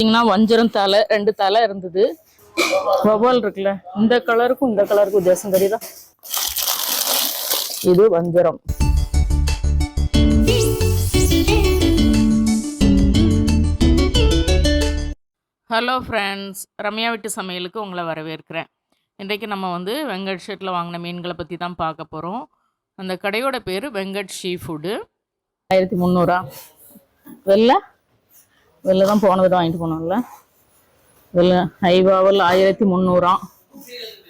பார்த்தீங்கன்னா வஞ்சரம் தலை ரெண்டு தலை இருந்தது. வவால் இருக்குல்ல இந்த கலருக்கும் இந்த கலருக்கும் வித்தியாசம் தெரியுதா? இது வஞ்சரம். ஹலோ ஃப்ரெண்ட்ஸ் ரம்யா வீட்டு சமையலுக்கு உங்களை வரவேற்கிறேன். இன்றைக்கு நம்ம வந்து வெங்கட் ஷெட்டில் வாங்கின மீன்களை பற்றி தான் பார்க்க போகிறோம் அந்த கடையோட பேர் வெங்கட் ஷீ ஃபுட்டு ஆயிரத்தி முந்நூறா? வெள்ளை? வெளில தான் போன விதம் வாங்கிட்டு போனோம்ல. வெளில ஐவாவல் ஆயிரத்தி முந்நூறாம்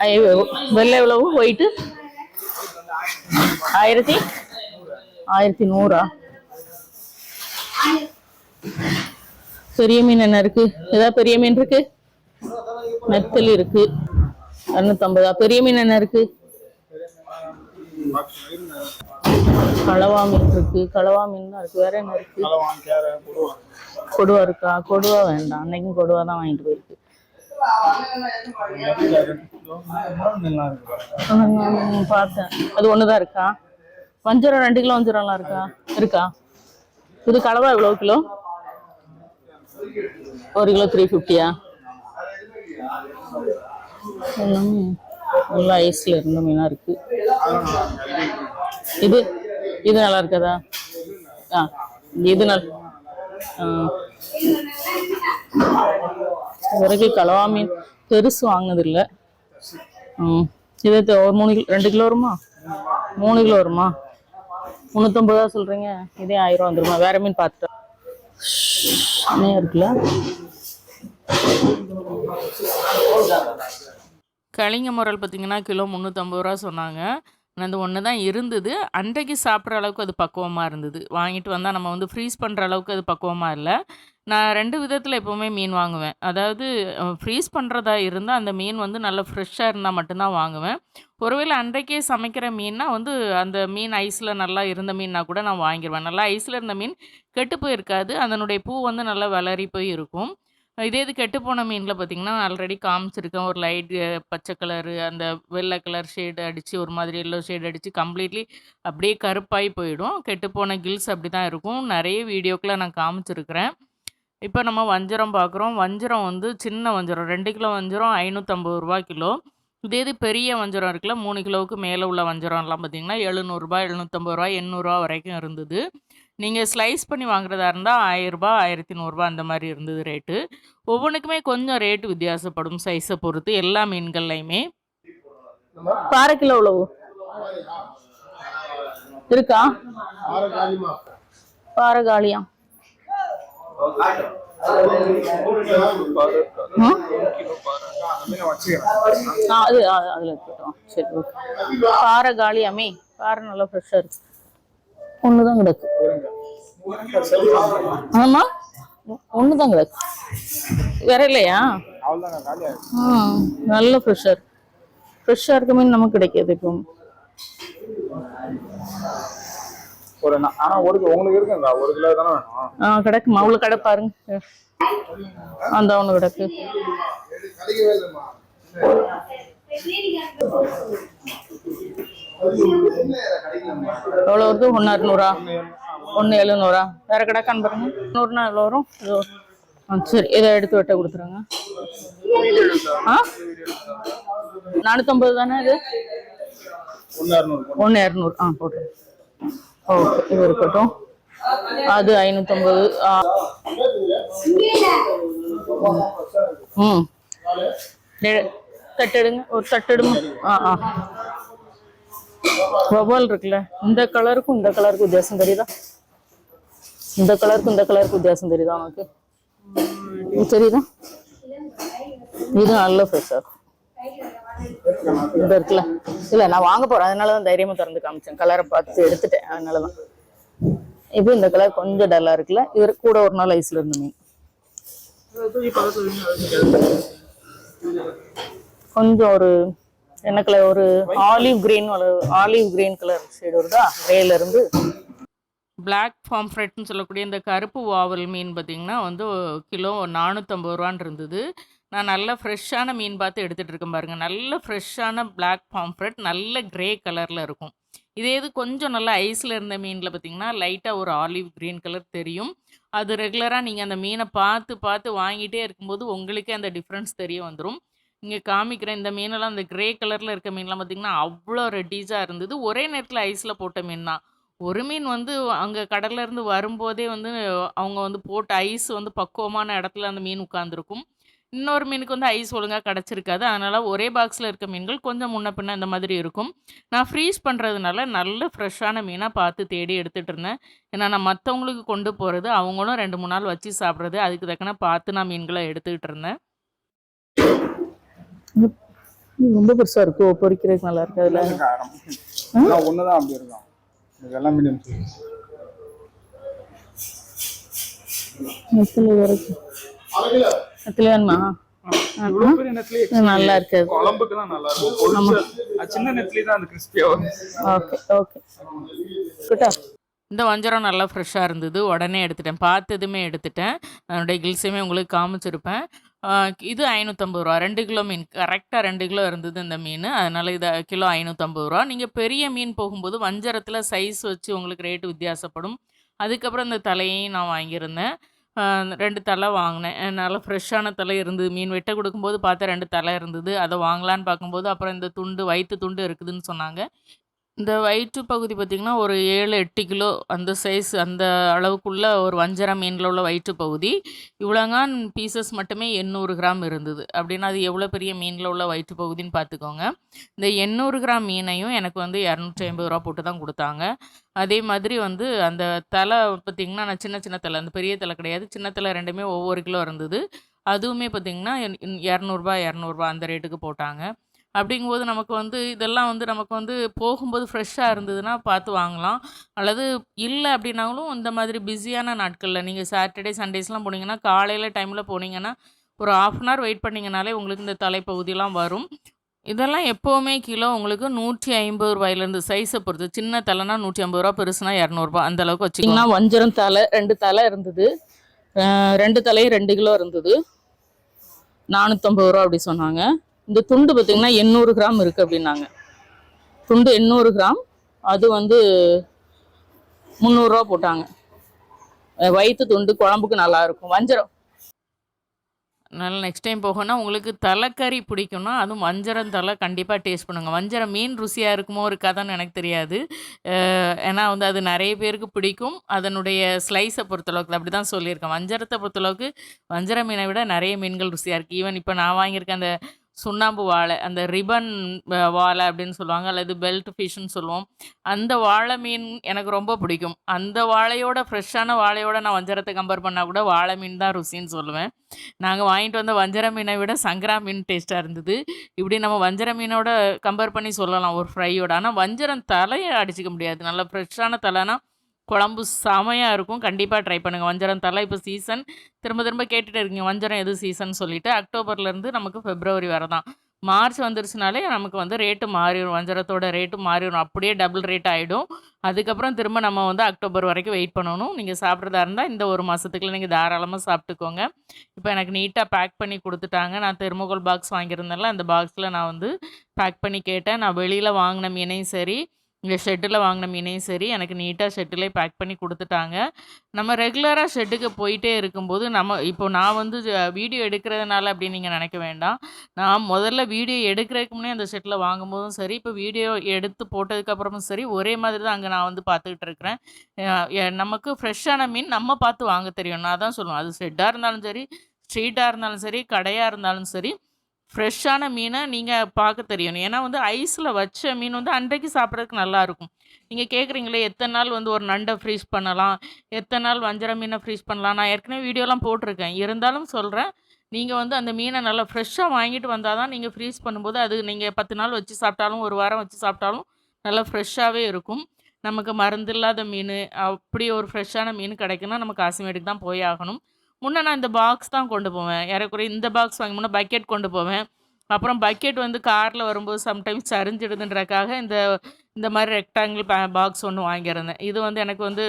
ஐ வெளில எவ்வளவு? போயிட்டு ஆயிரத்தி? ஆயிரத்தி நூறா. பெரிய மீன் என்ன இருக்கு? ஏதாவது பெரிய மீன் இருக்கு? மெத்தல் இருக்கு. இரநூத்தம்பதா பெரிய மீன் என்ன இருக்கு? களவா மீன் இருக்கு. களவா மீன் தான் இருக்கு. வேற என்ன இருக்கு? கொடுவா இருக்கா? கொடுவா வேண்டாம். அன்னைக்கும் கொடுவா தான் வாங்கிட்டு போயிருக்கு. பார்த்தேன். அது ஒண்ணுதான் இருக்கா? வஞ்சரம் ரெண்டு கிலோ வஞ்சரம்லாம் இருக்கா? இருக்கா? இது கலவா எவ்வளவு கிலோ? ஒரு கிலோ த்ரீ ஃபிஃப்டியா நல்லா ஐஸ்ல இருந்த மீனா இருக்கு. இது இது நல்லா இருக்கதா ஆ இது நல்லா வரைக்கும் கலவா மீன் பெருசு வாங்கினது இல்லை ம் இது ஒரு மூணு கிலோ ரெண்டு கிலோ வருமா? மூணு கிலோ வருமா? முந்நூற்றம்பது ரூபா சொல்கிறீங்க இதே ஆயிரம் வந்துருமா? வேற மீன் பார்த்துட்டோம் இருக்குல்ல? கலிங்க முரல் பார்த்தீங்கன்னா கிலோ முந்நூற்றம்பது ரூபா சொன்னாங்க. அந்த ஒன்று தான் இருந்தது. அன்றைக்கு சாப்பிட்ற அளவுக்கு அது பக்குவமாக இருந்தது. வாங்கிட்டு வந்தால் நம்ம வந்து ஃப்ரீஸ் பண்ணுற அளவுக்கு அது பக்குவமாக இல்லை. நான் ரெண்டு விதத்தில் எப்போவுமே மீன் வாங்குவேன். அதாவது ஃப்ரீஸ் பண்ணுறதா இருந்தால் அந்த மீன் வந்து நல்லா ஃப்ரெஷ்ஷாக இருந்தால் மட்டும்தான் வாங்குவேன். ஒருவேளை அன்றைக்கே சமைக்கிற மீன்னா வந்து அந்த மீன் ஐஸில் நல்லா இருந்த மீன்னா கூட நான் வாங்கிடுவேன் நல்லா ஐஸில் இருந்த மீன் கெட்டு போயிருக்காது. அதனுடைய பூ வந்து நல்லா வளரி போய் இருக்கும் இதே இது கெட்டு போன மீனில் பார்த்தீங்கன்னா ஆல்ரெடி காமிச்சிருக்கேன். ஒரு லைட் பச்சை கலரு அந்த வெள்ளை கலர் ஷேடு அடித்து ஒரு மாதிரி எல்லோ ஷேடு அடித்து கம்ப்ளீட்லி அப்படியே கருப்பாகி போயிடும். கெட்டு போன கில்ஸ் அப்படி தான் இருக்கும். நிறைய வீடியோக்களை நான் காமிச்சிருக்கிறேன். இப்போ நம்ம வஞ்சரம் பார்க்குறோம். வஞ்சரம் வந்து சின்ன வஞ்சரம். ரெண்டு கிலோ வஞ்சரம் ஐநூற்றம்பது ரூபா கிலோ. இதே இது பெரிய வஞ்சரம் இருக்குல்ல மூணு கிலோவுக்கு மேலே உள்ள வஞ்சரம்லாம் பார்த்தீங்கன்னா எழுநூறுபா எழுநூற்றம்பது ரூபா எண்ணூறுரூவா வரைக்கும் இருந்தது. நீங்கள் ஸ்லைஸ் பண்ணி வாங்குறதா இருந்தால் ஆயிரரூபா ஆயிரத்தி நூறுரூபா அந்த மாதிரி இருந்தது ரேட்டு ஒவ்வொன்றுக்குமே கொஞ்சம் ரேட்டு வித்தியாசப்படும் சைஸை பொறுத்து எல்லா மீன்கள்லையுமே. பாறை கிலோ எவ்வளவு? இருக்கா? பாரகாலியா ஆ, அது அதில் இருக்கட்டும் சரி பாறை காலியாமே? பாறை நல்லா ஃப்ரெஷ்ஷாக இருக்கு. ஒண்ணுதான் கிடக்கு. ஆமா? ஒண்ணுதான் கிடக்கு. வேற இல்லையா நல்ல ஃப்ரெஷ்ஷாக இருக்கு ஃப்ரெஷ்ஷாக இருக்க மீன் நமக்கு கிடைக்காது இப்போ. ஒரு ஆனா ஒரு உங்களுக்கு இருக்குங்க ஒரு கிலோ தானே வேணும். ஆ கிடக்குமா? அவ்வளோ கடை பாருங்க. அந்த ஒன்று கிடக்கு. எவ்வளோ வருது? ஒன்று அறுநூறா? ஒன்று எழுநூறா? வேற கிடக்கான்னு பாருங்க. நூறுனா எவ்வளோ வரும்? இது. ஆ சரி. இதை எடுத்து வெட்ட கொடுத்துருங்க. ஆ? நானூற்றம்பது தானே இது? ஒன்று இரநூறு ஆ போட்டுருங்க ஓகே. இது இருக்கட்டும். அது ஐநூற்றம்பது ஆ. ம். தட்டெடுங்க ஒரு தட்டெடுங்க ஆ ஆ. வவால் இருக்குல்ல? இந்த கலருக்கும் இந்த கலருக்கும் வித்தியாசம் தெரியுதா? இந்த கலருக்கும் இந்த கலருக்கும் வித்தியாசம் தெரியுதா உனக்கு? தெரியுதா? இது நல்ல ஃப்ரெஷ்ஷாக இருக்கும். இந்த இருக்குல்ல? இல்லை நான் வாங்க போகிறேன் அதனால தான் தைரியமாக திறந்து காமிச்சேன். கலரை பார்த்து எடுத்துட்டேன். அதனால தான் இப்போ இந்த கலர் கொஞ்சம் டல்லா இருக்குல்ல? இது கூட ஒரு நாள் ஐஸ்ல இருந்த மீன். கொஞ்சம் ஒரு என்ன கலர் ஒரு olive green olive green colour shade வருதா? ரேல இருந்து. பிளாக் ஃபார்ம்ஃப்ரெட்னு சொல்லக்கூடிய இந்த கருப்பு வாவல் மீன் பார்த்தீங்கன்னா வந்து கிலோ நானூற்றம்பது ரூபான்னு இருந்தது. நான் நல்ல ஃப்ரெஷ்ஷான மீன் பார்த்து எடுத்துகிட்டு இருக்கேன் பாருங்கள் நல்ல ஃப்ரெஷ்ஷான பிளாக் பாம்ஃப்ரெட் நல்ல கிரே கலரில் இருக்கும். இதே இது கொஞ்சம் நல்லா ஐஸில் இருந்த மீனில் பார்த்தீங்கன்னா லைட்டாக ஒரு ஆலிவ் க்ரீன் கலர் தெரியும். அது ரெகுலராக நீங்கள் அந்த மீனை பார்த்து பார்த்து வாங்கிட்டே இருக்கும்போது உங்களுக்கே அந்த டிஃப்ரென்ஸ் தெரிய வந்துடும் இங்கே காமிக்கிற இந்த மீனெல்லாம் அந்த கிரே கலரில் இருக்க மீன்லாம் பார்த்தீங்கன்னா அவ்வளோ ரெட்டீஸாக இருந்தது. ஒரே நேரத்தில் ஐஸில் போட்ட மீன் தான். ஒரு மீன் வந்து அங்கே கடல்லேருந்து வரும்போதே வந்து அவங்க வந்து போட்ட ஐஸ் வந்து பக்குவமான இடத்துல அந்த மீன் உட்காந்துருக்கும் இன்னொரு மீனுக்கு வந்து ஐஸ் ஒழுங்காக கிடச்சிருக்காது. அதனால் ஒரே பாக்ஸில் இருக்க மீன்கள் கொஞ்சம் முன்ன பின்ன இந்த மாதிரி இருக்கும். நான் ஃப்ரீஸ் பண்ணுறதுனால நல்ல ஃப்ரெஷ்ஷான மீனாக பார்த்து தேடி எடுத்துகிட்டு இருந்தேன். ஏன்னா நான் மற்றவங்களுக்கு கொண்டு போகிறது அவங்களும் ரெண்டு மூணு நாள் வச்சு சாப்பிட்றது. அதுக்கு தக்கன பார்த்து நான் மீன்களை எடுத்துக்கிட்டு இருந்தேன். ரொம்ப பெருசா இருக்கு. பொரிக்கிறதுக்கு நல்லா இருக்கு அதுல. ஒண்ணுதான் அப்படி இருக்கும் எல்லாம் மீடியம் சைஸ் நெத்திலி வரைக்கும். நெத்திலி வேணுமா? நல்லா இருக்கு அது. குழம்புக்கு தான் நல்லா இருக்கும். சின்ன நெத்திலி தான் அந்த கிறிஸ்பியா ஓகே ஓகே. குட்டா. இந்த வஞ்சரம் நல்லா ஃப்ரெஷ்ஷாக இருந்தது. உடனே எடுத்துட்டேன். பார்த்ததுமே எடுத்துட்டேன். அதனுடைய கில்ஸையுமே உங்களுக்கு காமிச்சிருப்பேன். இது ஐநூற்றம்பது ரூபா. ரெண்டு கிலோ மீன். கரெக்டாக ரெண்டு கிலோ இருந்தது இந்த மீன். அதனால் இது கிலோ ஐநூற்றம்பது ரூபா. நீங்கள் பெரிய மீன் போகும்போது வஞ்சரத்தில் சைஸ் வச்சு உங்களுக்கு ரேட்டு வித்தியாசப்படும். அதுக்கப்புறம் இந்த தலையையும் நான் வாங்கியிருந்தேன். ரெண்டு தலை வாங்கினேன். நல்லா ஃப்ரெஷ்ஷான தலை இருந்தது. மீன் வெட்ட கொடுக்கும்போது பார்த்தா ரெண்டு தலை இருந்தது. அதை வாங்கலான்னு பார்க்கும்போது அப்புறம் இந்த துண்டு வயிற்று துண்டு இருக்குதுன்னு சொன்னாங்க. இந்த வயிற்று பகுதி பார்த்திங்கன்னா ஒரு ஏழு எட்டு கிலோ அந்த சைஸ் அந்த அளவுக்குள்ள ஒரு வஞ்சர மீனில் உள்ள வயிற்று பகுதி. இவ்வளோங்கான் பீசஸ் மட்டுமே எண்ணூறு கிராம் இருந்தது. அப்படின்னா அது எவ்வளோ பெரிய மீனில் உள்ள வயிற்று பகுதின்னு பார்த்துக்கோங்க. இந்த எண்ணூறு கிராம் மீனையும் எனக்கு வந்து இரநூற்றி ஐம்பது ரூபா போட்டு தான் கொடுத்தாங்க. அதே மாதிரி வந்து அந்த தலை பார்த்திங்கன்னா நான் சின்ன சின்ன தலை அந்த பெரிய தலை கிடையாது. சின்ன தலை ரெண்டுமே ஒவ்வொரு கிலோ இருந்தது. அதுவுமே பார்த்திங்கன்னா இரநூறுபா இரநூறுபா அந்த ரேட்டுக்கு போட்டாங்க. அப்படிங்கும்போது நமக்கு வந்து இதெல்லாம் வந்து நமக்கு வந்து போகும்போது ஃப்ரெஷ்ஷாக இருந்ததுன்னா பார்த்து வாங்கலாம். அல்லது இல்லை அப்படின்னாலும் இந்த மாதிரி பிஸியான நாட்களில் நீங்கள் சாட்டர்டே சண்டேஸ்லாம் போனீங்கன்னா காலையில் டைமில் போனீங்கன்னா ஒரு ஆஃப் அன் ஹவர் வெயிட் பண்ணிங்கனாலே உங்களுக்கு இந்த தலைப்பகுதியெலாம் வரும். இதெல்லாம் எப்போவுமே கிலோ உங்களுக்கு நூற்றி ஐம்பது ரூபாயிலேருந்து சைஸை பொறுத்து. சின்ன தலைனா நூற்றி ஐம்பது ரூபா பெருசுனா இரநூறுபா அந்த அளவுக்கு வச்சுக்கலாம் வஞ்சரம் தலை ரெண்டு தலை இருந்தது. ரெண்டு தலையும் ரெண்டு கிலோ இருந்தது. நானூற்றம்பது ரூபா அப்படி சொன்னாங்க. இந்த துண்டு பார்த்தீங்கன்னா எண்ணூறு கிராம் இருக்கு அப்படின்னாங்க. துண்டு எண்ணூறு கிராம். அது வந்து முந்நூறுரூவா போட்டாங்க. வயிற்று துண்டு குழம்புக்கு நல்லா இருக்கும். வஞ்சரம். அதனால் நெக்ஸ்ட் டைம் போகணும்னா உங்களுக்கு தலைக்கறி பிடிக்கும்னா அதுவும் வஞ்சரம் தலை கண்டிப்பாக டேஸ்ட் பண்ணுங்கள் வஞ்சரம் மீன் ருசியாக இருக்குமோ இருக்காதான்னு எனக்கு தெரியாது. ஏன்னா வந்து அது நிறைய பேருக்கு பிடிக்கும். அதனுடைய ஸ்லைஸை பொறுத்தளவுக்கு அப்படி தான் சொல்லியிருக்கேன். வஞ்சரத்தை பொறுத்தளவுக்கு வஞ்சர மீனை விட நிறைய மீன்கள் ருசியாக இருக்குது ஈவன் இப்போ நான் வாங்கியிருக்கேன் அந்த சுண்ணாம்பு வாழை அந்த ரிபன் வாழை அப்படின்னு சொல்லுவாங்க அல்லது பெல்ட் ஃபிஷ்ன்னு சொல்லுவோம். அந்த வாழை மீன் எனக்கு ரொம்ப பிடிக்கும். அந்த வாழையோட ஃப்ரெஷ்ஷான வாழையோட நான் வஞ்சரத்தை கம்பேர் பண்ணால் கூட வாழை மீன் தான் ருசின்னு சொல்லுவேன். நாங்கள் வாங்கிட்டு வந்த வஞ்சர மீனை விட சங்கரா மீன் டேஸ்ட்டாக இருந்தது. இப்படி நம்ம வஞ்சர மீனோட கம்பேர் பண்ணி சொல்லலாம் ஒரு ஃப்ரையோட ஆனால் வஞ்சரம் தலையை அடிச்சிக்க முடியாது. நல்ல ஃப்ரெஷ்ஷான தலைனா குழம்பு செமையாக இருக்கும். கண்டிப்பாக ட்ரை பண்ணுங்கள் வஞ்சரம் தலை இப்போ சீசன் திரும்ப திரும்ப கேட்டுகிட்டே இருக்கீங்க. வஞ்சரம் எது சீசன் சொல்லிட்டு அக்டோபர்லேருந்து நமக்கு ஃபிப்ரவரி வரை தான். மார்ச் வந்துருச்சுனாலே நமக்கு வந்து ரேட்டு மாறிடும். வஞ்சரத்தோட ரேட்டு மாறிடும். அப்படியே டபுள் ரேட் ஆகிடும் அதுக்கப்புறம் திரும்ப நம்ம வந்து அக்டோபர் வரைக்கும் வெயிட் பண்ணணும். நீங்கள் சாப்பிட்றதா இருந்தால் இந்த ஒரு மாதத்துக்குள்ள நீங்கள் தாராளமாக சாப்பிட்டுக்கோங்க. இப்போ எனக்கு நீட்டாக பேக் பண்ணி கொடுத்துட்டாங்க. நான் தெர்மோகோல் பாக்ஸ் வாங்கியிருந்தேன்ல அந்த பாக்ஸில் நான் வந்து பேக் பண்ணி கேட்டேன். நான் வெளியில் வாங்கின மீனையும் சரி இங்கே ஷெட்டில் வாங்கின மீனையும் சரி எனக்கு நீட்டாக ஷெட்டிலே பேக் பண்ணி கொடுத்துட்டாங்க. நம்ம ரெகுலராக ஷெட்டுக்கு போயிட்டே இருக்கும்போது நம்ம இப்போ நான் வந்து வீடியோ எடுக்கிறதுனால அப்படின்னு நீங்கள் நினைக்க வேண்டாம். நான் முதல்ல வீடியோ எடுக்கிறதுக்கு முன்னே அந்த ஷெட்டில் வாங்கும்போதும் சரி இப்போ வீடியோ எடுத்து போட்டதுக்கப்புறமும் சரி ஒரே மாதிரி தான் அங்கே நான் வந்து பார்த்துக்கிட்டு இருக்கிறேன். நமக்கு ஃப்ரெஷ்ஷான மீன் நம்ம பார்த்து வாங்க தெரியும். நான் தான் சொல்லுவேன். அது ஷெட்டாக இருந்தாலும் சரி ஸ்ட்ரீட்டாக இருந்தாலும் சரி கடையாக இருந்தாலும் சரி ஃப்ரெஷ்ஷான மீனை நீங்கள் பார்க்க தெரியணும். ஏன்னா வந்து ஐஸில் வச்ச மீன் வந்து அன்றைக்கு சாப்பிட்றதுக்கு நல்லாயிருக்கும். நீங்கள் கேட்குறீங்களே எத்தனை நாள் வந்து ஒரு நண்டை ஃப்ரீஸ் பண்ணலாம்? எத்தனை நாள் வஞ்சர மீனை ஃப்ரீஸ் பண்ணலாம்? நான் ஏற்கனவே வீடியோலாம் போட்டிருக்கேன். இருந்தாலும் சொல்கிறேன் நீங்கள் வந்து அந்த மீனை நல்லா ஃப்ரெஷ்ஷாக வாங்கிட்டு வந்தால் தான் நீங்கள் ஃப்ரீஸ் பண்ணும்போது அது நீங்கள் பத்து நாள் வச்சு சாப்பிட்டாலும் ஒரு வாரம் வச்சு சாப்பிட்டாலும் நல்லா ஃப்ரெஷ்ஷாகவே இருக்கும். நமக்கு மருந்து இல்லாத மீன் அப்படி ஒரு ஃப்ரெஷ்ஷான மீன் கிடைக்குன்னா நம்ம காசிமேட்டுக்கு தான் போய் ஆகணும். முன்னே நான் இந்த பாக்ஸ் தான் கொண்டு போவேன். ஏறக்குறைய இந்த பாக்ஸ் வாங்கி முன்னே பக்கெட் கொண்டு போவேன். அப்புறம் பக்கெட் வந்து காரில் வரும்போது சம்டைம்ஸ் சரிஞ்சிடுதுன்றக்காக இந்த இந்த மாதிரி ரெக்டாங்கிள் பாக்ஸ் ஒன்று வாங்கியிருந்தேன். இது வந்து எனக்கு வந்து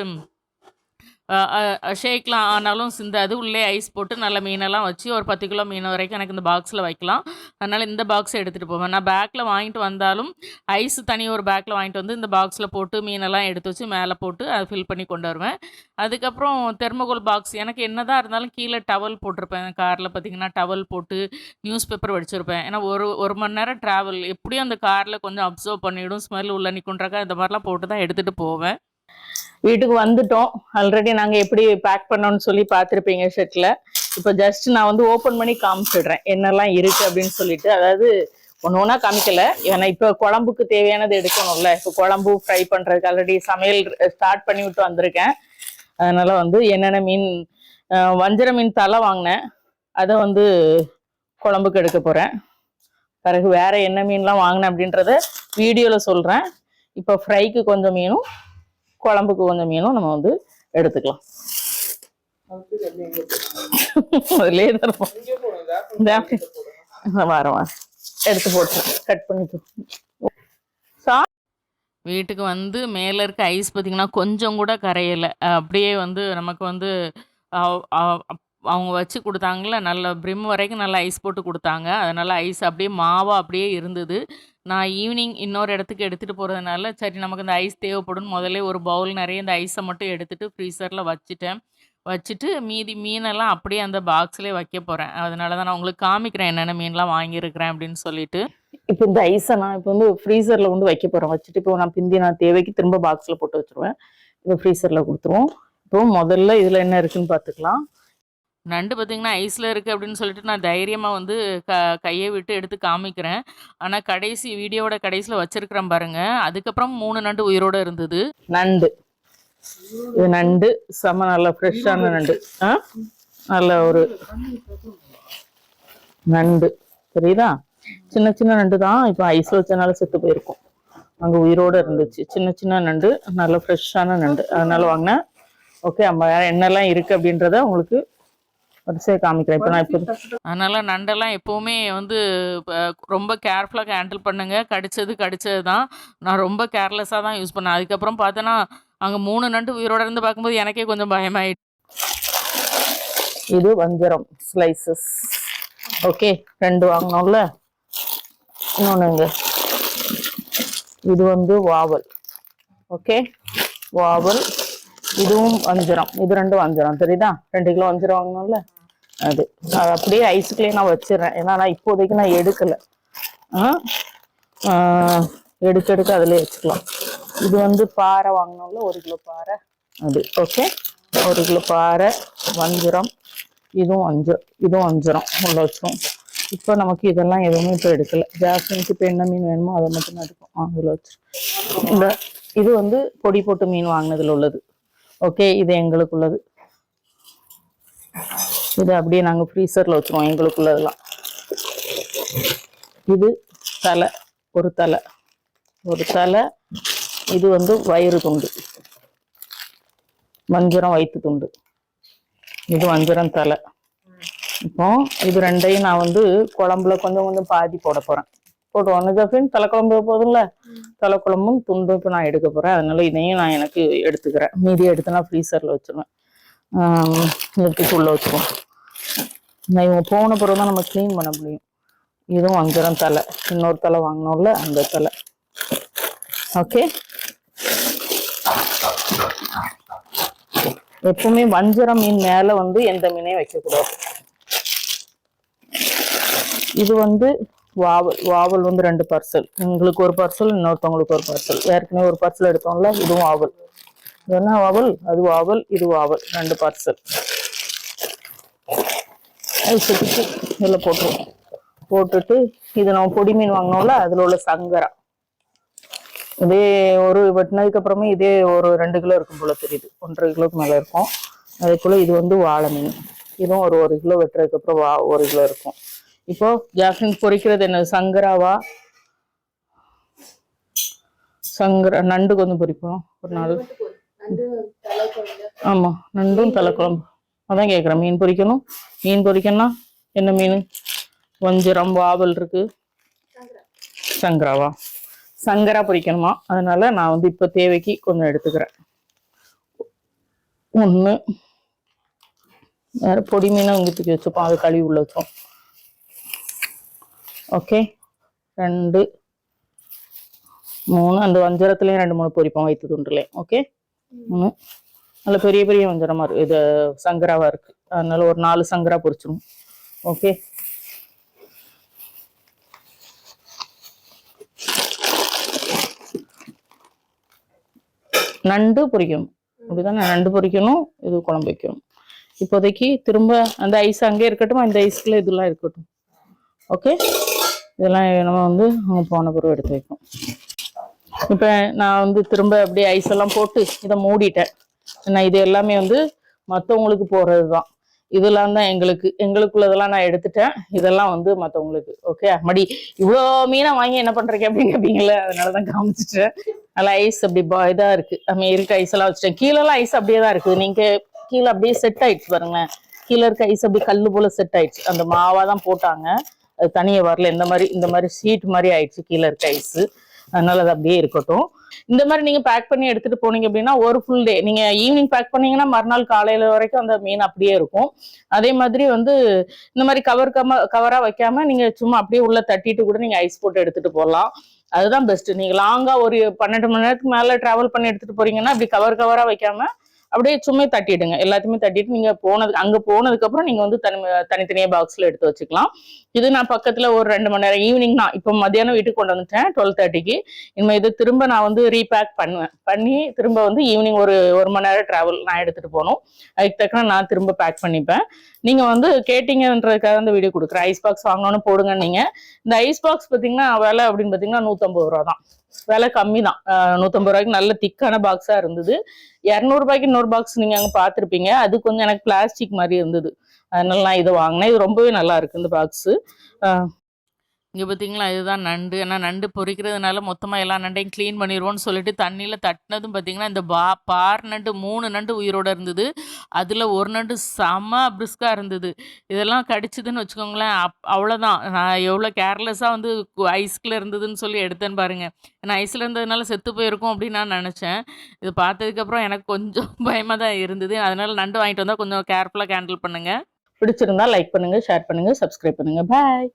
ஷேக்லாம் ஆனாலும் சிந்தாது உள்ளே ஐஸ் போட்டு நல்ல மீனெல்லாம் வச்சு ஒரு பத்து கிலோ மீன் வரைக்கும் எனக்கு இந்த பாக்ஸில் வைக்கலாம். அதனால் இந்த பாக்ஸை எடுத்துகிட்டு போவேன். நான் பேக்கில் வாங்கிட்டு வந்தாலும் ஐஸ் தனி ஒரு பேக்கில் வாங்கிட்டு வந்து இந்த பாக்ஸில் போட்டு மீனெல்லாம் எடுத்து வச்சு மேலே போட்டு அதை ஃபில் பண்ணி கொண்டு வருவேன். அதுக்கப்புறம் தெர்மகோல் பாக்ஸ் எனக்கு என்னதான் இருந்தாலும் கீழே டவல் போட்டிருப்பேன். காரில் பார்த்திங்கன்னா டவல் போட்டு நியூஸ் பேப்பர் வடிச்சிருப்பேன். ஏன்னா ஒரு ஒரு மணி நேரம் ட்ராவல் எப்படியும் அந்த காரில் கொஞ்சம் அப்சர்வ் பண்ணிவிடும். ஸ்மெல் உள்ள நிற்குன்றக்கா இந்த மாதிரிலாம் போட்டு தான் எடுத்துகிட்டு போவேன். வீட்டுக்கு வந்துட்டோம். ஆல்ரெடி நாங்க எப்படி பேக் பண்ணோம்னு சொல்லி பார்த்துருப்பீங்க ஷர்ட்ல இப்போ ஜஸ்ட் நான் வந்து ஓபன் பண்ணி காமிச்சிடுறேன். என்னெல்லாம் இருக்கு அப்படின்னு சொல்லிட்டு. அதாவது ஒன்று ஒன்றா காமிக்கல. ஏன்னா இப்போ குழம்புக்கு தேவையானது எடுக்கணும்ல. இப்போ குழம்பு ஃப்ரை பண்றதுக்கு ஆல்ரெடி சமையல் ஸ்டார்ட் பண்ணி விட்டு வந்திருக்கேன். அதனால வந்து என்னென்ன மீன் வஞ்சர மீன் தலை வாங்கினேன். அதை வந்து குழம்புக்கு எடுக்க போறேன். பிறகு வேற என்ன மீன்லாம் வாங்கினேன் அப்படின்றத வீடியோவில் சொல்றேன். இப்போ ஃப்ரைக்கு கொஞ்சம் மீனும் குழம்புக்கு கொஞ்சம் மீனும் நம்ம வந்து எடுத்துக்கலாம். வரேன் வரேன் எடுத்து போட்டு கட் பண்ணிட்டு வீட்டுக்கு வந்து மேலே இருக்க ஐஸ் பார்த்தீங்கன்னா கொஞ்சம் கூட கரையலை. அப்படியே வந்து நமக்கு வந்து அவங்க வச்சு கொடுத்தாங்கள நல்ல பிரிம் வரைக்கும் நல்லா ஐஸ் போட்டு கொடுத்தாங்க. அதனால ஐஸ் அப்படியே மாவாக அப்படியே இருந்தது. நான் ஈவினிங் இன்னொரு இடத்துக்கு எடுத்துகிட்டு போகிறதுனால சரி நமக்கு இந்த ஐஸ் தேவைப்படும் முதல்ல ஒரு பவுல் நிறைய இந்த ஐஸை மட்டும் எடுத்துகிட்டு ஃப்ரீசரில் வச்சுட்டேன். வச்சுட்டு மீதி மீனெல்லாம் அப்படியே அந்த பாக்ஸ்லேயே வைக்க போகிறேன் அதனால தான் நான் உங்களுக்கு காமிக்கிறேன் என்னென்ன மீன்லாம் வாங்கியிருக்கிறேன் அப்படின்னு சொல்லிட்டு. இப்போ இந்த ஐஸை நான் இப்போ வந்து ஃப்ரீசரில் வந்து வைக்க போகிறேன் வச்சுட்டு இப்போ நான் பிந்தி நான் தேவைக்கு திரும்ப பாக்ஸில் போட்டு வச்சிருவேன். இப்போ ஃப்ரீசரில் கொடுத்துருவோம். இப்போ முதல்ல இதில் என்ன இருக்குன்னு பார்த்துக்கலாம். நண்டு பார்த்தீங்கன்னா ஐஸில் இருக்குது அப்படின்னு சொல்லிட்டு நான் தைரியமாக வந்து க கையை விட்டு எடுத்து காமிக்கிறேன். ஆனால் கடைசி வீடியோவோட கடைசியில் வச்சுருக்கிறேன் பாருங்கள் அதுக்கப்புறம் மூணு நண்டு உயிரோட இருந்தது. நண்டு. இது நண்டு. செம நல்ல ஃப்ரெஷ்ஷான நண்டு. ஆ? நல்ல ஒரு நண்டு. சரிதா சின்ன சின்ன நண்டு தான் இப்போ ஐஸ் வச்சனால செத்து போயிருக்கும். அங்கே உயிரோட இருந்துச்சு. சின்ன சின்ன நண்டு நல்ல ஃப்ரெஷ்ஷான நண்டு. அதனால வாங்கினேன். ஓகே நம்ம என்னெல்லாம் இருக்குது அப்படின்றத உங்களுக்கு வரிசையாக காமிக்கிறேன். இப்போ நான் இப்போ அதனால் நண்டெல்லாம் எப்போவுமே வந்து ரொம்ப கேர்ஃபுல்லாக ஹேண்டில் பண்ணுங்க. கடிச்சது கடிச்சது தான். நான் ரொம்ப கேர்லெஸ்ஸாக தான் யூஸ் பண்ணேன். அதுக்கப்புறம் பார்த்தேன்னா அங்கே மூணு நண்டு உயிரோட இருந்து பார்க்கும்போது எனக்கே கொஞ்சம் பயமாயிடுச்சு இது வஞ்சரம் ஸ்லைசஸ் ஓகே ரெண்டு வாங்கினோம்ல இன்னொன்னுங்க இது வந்து வாவல். ஓகே வாவல். இதுவும் வஞ்சரம். இது ரெண்டும் வஞ்சரம். தெரியுதா? ரெண்டு கிலோ வஞ்சரம் வாங்கினோம்ல அது. அது அப்படியே ஐஸுக்குள்ளேயே நான் வச்சிடுறேன். ஏன்னா நான் இப்போதைக்கு நான் எடுக்கலை. ஆ? ஆ, எடுக்க எடுக்க வச்சுக்கலாம். இது வந்து பாறை வாங்கினோம்ல ஒரு கிலோ பாறை. அது ஓகே ஒரு கிலோ பாறை வஞ்சிரம். இதுவும் வஞ்சரம் இதுவும் வஞ்சிரம் உள்ள வச்சிரும் இப்போ நமக்கு இதெல்லாம் எதுவுமே இப்போ எடுக்கல. ஜாஸ்மினுக்கு இப்போ என்ன மீன் வேணுமோ அதை மட்டும் தான் எடுக்கும் ஆ இதில் இந்த இது வந்து பொடி போட்டு மீன் வாங்கினதுல உள்ளது. ஓகே இது எங்களுக்கு உள்ளது இது அப்படியே நாங்கள் ஃப்ரீசரில் வச்சிருவோம் எங்களுக்குள்ளதெல்லாம். இது தலை ஒரு தலை. ஒரு தலை இது வந்து வயிறு துண்டு. வஞ்சரம் வயிற்று துண்டு. இது வஞ்சரம் தலை. இப்போ இது ரெண்டையும் நான் வந்து குழம்புல கொஞ்சம் கொஞ்சம் பாதி போட போறேன். போட்டு ஒன்று தலைக்குழம்பு போதும்ல? தலைக்குழம்பும் துண்டும் இப்போ நான் எடுக்க போறேன். அதனால இதையும் நான் எனக்கு எடுத்துக்கிறேன். மீதி எடுத்து நான் ஃப்ரீசரில் வச்சிருவேன். எடுத்து உள்ள வச்சுருவேன் நான் இவங்க போன பிறகு தான் நம்ம க்ளீன் பண்ண முடியும். இதுவும் வஞ்சரம் தலை. இன்னொரு தலை வாங்கினோம்ல அந்த தலை. ஓகே எப்பவுமே வஞ்சரம் மீன் மேல வந்து எந்த மீனையும் வைக்கக்கூடாது. இது வந்து வாவல் வாவல் வந்து ரெண்டு பார்சல் உங்களுக்கு ஒரு பார்சல் இன்னொருத்தவங்களுக்கு ஒரு பார்சல் ஏற்கனவே ஒரு பார்சல் எடுத்தோம்ல இதுவும் வாவல். இது என்ன வாவல்? அது வாவல் இது வாவல். ரெண்டு பார்சல் ஐசத்துக்கு இதில் போட்டுருவோம். போட்டுட்டு இது நம்ம பொடி மீன் வாங்கினோம்ல அதில் உள்ள சங்கரா. இதே ஒரு வெட்டினதுக்கு அப்புறமே இதே ஒரு ரெண்டு கிலோ இருக்கும் போல தெரியுது. ஒன்றரை கிலோக்கு மேல இருக்கும். அதே போல இது வந்து வாழை மீன். இதுவும் ஒரு ஒரு கிலோ வெட்டுறதுக்கு அப்புறம் வா ஒரு கிலோ இருக்கும். இப்போ ஜாஸ்மின் பொரிக்கிறது என்ன சங்கராவா? சங்கரா நண்டு கொஞ்சம் பொரிப்போம் ஒரு நாள். ஆமா நண்டும் தலைக்குழம்பு அதான் கேட்குறேன் மீன் பொரிக்கணும் மீன் பொரிக்கணும்னா என்ன மீன்? வஞ்சிரம் வாவல் இருக்கு. சங்கராவா? சங்கரா பொரிக்கணுமா அதனால நான் வந்து இப்போ தேவைக்கு கொஞ்சம் எடுத்துக்கிறேன். ஒன்று வேற பொடி மீனும் இங்கே தூக்கி வச்சுப்போம். அது கழுவி உள்ள வச்சோம் ஓகே ரெண்டு. மூணு. அந்த வஞ்சரத்துலேயும் ரெண்டு மூணு பொரிப்போம் வைத்து துண்டுலேயும் ஓகே மூணு. நல்ல பெரிய பெரிய வஞ்சரமா இருக்கு இது சங்கராவா இருக்கு. அதனால ஒரு நாலு சங்கரா பொறிச்சிடும் ஓகே நண்டு பொரிக்கணும். அப்படிதான்? நண்டு பொரிக்கணும் இது குழம்பு வைக்கணும். இப்போதைக்கு திரும்ப அந்த ஐஸ் அங்கே இருக்கட்டும் அந்த ஐஸ்க்குள்ள இதெல்லாம் இருக்கட்டும். ஓகே இதெல்லாம் நம்ம வந்து அவங்க போன பிறகு எடுத்து வைக்கணும் இப்போ நான் வந்து திரும்ப அப்படியே ஐஸ் எல்லாம் போட்டு இதை மூடிட்டேன். நான் இது எல்லாமே வந்து மற்றவங்களுக்கு போகிறது தான் இதெல்லாம் தான் எங்களுக்கு எங்களுக்குள்ளதெல்லாம் நான் எடுத்துட்டேன். இதெல்லாம் வந்து மற்றவங்களுக்கு ஓகே மடி இவ்வளோ மீனை வாங்கி என்ன பண்ணுறீங்க அப்படின்னு கேட்பீங்களே அதனால தான் காமிச்சிட்டேன் நல்லா ஐஸ் அப்படி பா இதாக இருக்குது நம்ம இருக்க ஐஸ் எல்லாம் வச்சுட்டேன். கீழெல்லாம் ஐஸ் அப்படியே தான் இருக்குது. நீங்கள் கீழே அப்படியே செட் ஆயிடுச்சு பாருங்களேன். கீழே இருக்க ஐஸ் அப்படி கல் போல செட் ஆயிடுச்சு. அந்த மாவாக தான் போட்டாங்க. அது தனியாக வரல. இந்த மாதிரி இந்த மாதிரி ஷீட் மாதிரி ஆயிடுச்சு கீழே இருக்க ஐஸ் அதனால அது அப்படியே இருக்கட்டும். இந்த மாதிரி நீங்க பேக் பண்ணி எடுத்துட்டு போனீங்க அப்படின்னா ஒரு ஃபுல் டே நீங்க ஈவினிங் பேக் பண்ணீங்கன்னா மறுநாள் காலையில வரைக்கும் அந்த மீன் அப்படியே இருக்கும். அதே மாதிரி வந்து இந்த மாதிரி கவர் கம கவரா வைக்காம நீங்க சும்மா அப்படியே உள்ள தட்டிட்டு கூட நீங்க ஐஸ் போட்டு எடுத்துட்டு போகலாம் அதுதான் பெஸ்ட் நீங்க லாங்கா ஒரு பன்னெண்டு மணி நேரத்துக்கு மேல டிராவல் பண்ணி எடுத்துட்டு போறீங்கன்னா அப்படி கவர் கவரா வைக்காம அப்படியே சும்மா தட்டிடுங்க. எல்லாத்தையுமே தட்டிட்டு நீங்க போனது அங்க போனதுக்கு அப்புறம் நீங்க வந்து தனி தனித்தனியா பாக்ஸ்ல எடுத்து வச்சுக்கலாம். இது நான் பக்கத்துல ஒரு ரெண்டு மணி நேரம் ஈவினிங் நான் இப்போ மத்தியானம் வீட்டுக்கு கொண்டு வந்துட்டேன் டுவெல் தேர்ட்டிக்கு இனிமே இது திரும்ப நான் வந்து ரீபேக் பண்ணுவேன். பண்ணி திரும்ப வந்து ஈவினிங் ஒரு ஒரு மணி நேரம் டிராவல் நான் எடுத்துட்டு போகணும். அதுக்கு தக்கன நான் திரும்ப பேக் பண்ணிப்பேன். நீங்க வந்து கேட்டீங்கன்றதுக்காக அந்த வீடியோ கொடுக்குறேன். ஐஸ் பாக்ஸ் வாங்கணும்னு போடுங்க நீங்க இந்த ஐஸ் பாக்ஸ் பாத்தீங்கன்னா வேலை அப்படின்னு பாத்தீங்கன்னா நூத்தம்பது ரூபா தான் விலை கம்மி தான் நூற்றம்பது ரூபாய்க்கு நல்ல திக்கான பாக்ஸாக இருந்தது. இரநூறுபாய்க்கு இன்னொரு பாக்ஸ் நீங்கள் அங்கே பார்த்துருப்பீங்க. அது கொஞ்சம் எனக்கு பிளாஸ்டிக் மாதிரி இருந்தது. அதனால நான் இதை வாங்கினேன். இது ரொம்பவே நல்லா இருக்கு இந்த பாக்ஸு இங்கே பார்த்தீங்களா இதுதான் நண்டு. ஏன்னா நண்டு பொரிக்கிறதுனால மொத்தமாக எல்லா நண்டையும் க்ளீன் பண்ணிடுவோம்னு சொல்லிட்டு தண்ணியில் தட்டினதும் பார்த்தீங்கன்னா இந்த பா பார் நண்டு மூணு நண்டு உயிரோட இருந்தது. அதில் ஒரு நண்டு செம பிரிஸ்காக இருந்தது. இதெல்லாம் கடிச்சதுன்னு வச்சுக்கோங்களேன் அப் அவ்வளோதான் நான் எவ்வளோ கேர்லெஸ்ஸாக வந்து ஐஸ்கில் இருந்ததுன்னு சொல்லி எடுத்தேன்னு பாருங்கள் ஏன்னா ஐஸில் இருந்ததுனால செத்து போயிருக்கும் அப்படின்னு நான் நினச்சேன். இது பார்த்ததுக்கப்புறம் எனக்கு கொஞ்சம் பயமாக தான் இருந்தது. அதனால் நண்டு வாங்கிட்டு வந்தால் கொஞ்சம் கேர்ஃபுல்லாக ஹேண்டில் பண்ணுங்கள் பிடிச்சிருந்தா லைக் பண்ணுங்கள் ஷேர் பண்ணுங்கள் சப்ஸ்கிரைப் பண்ணுங்கள் பாய்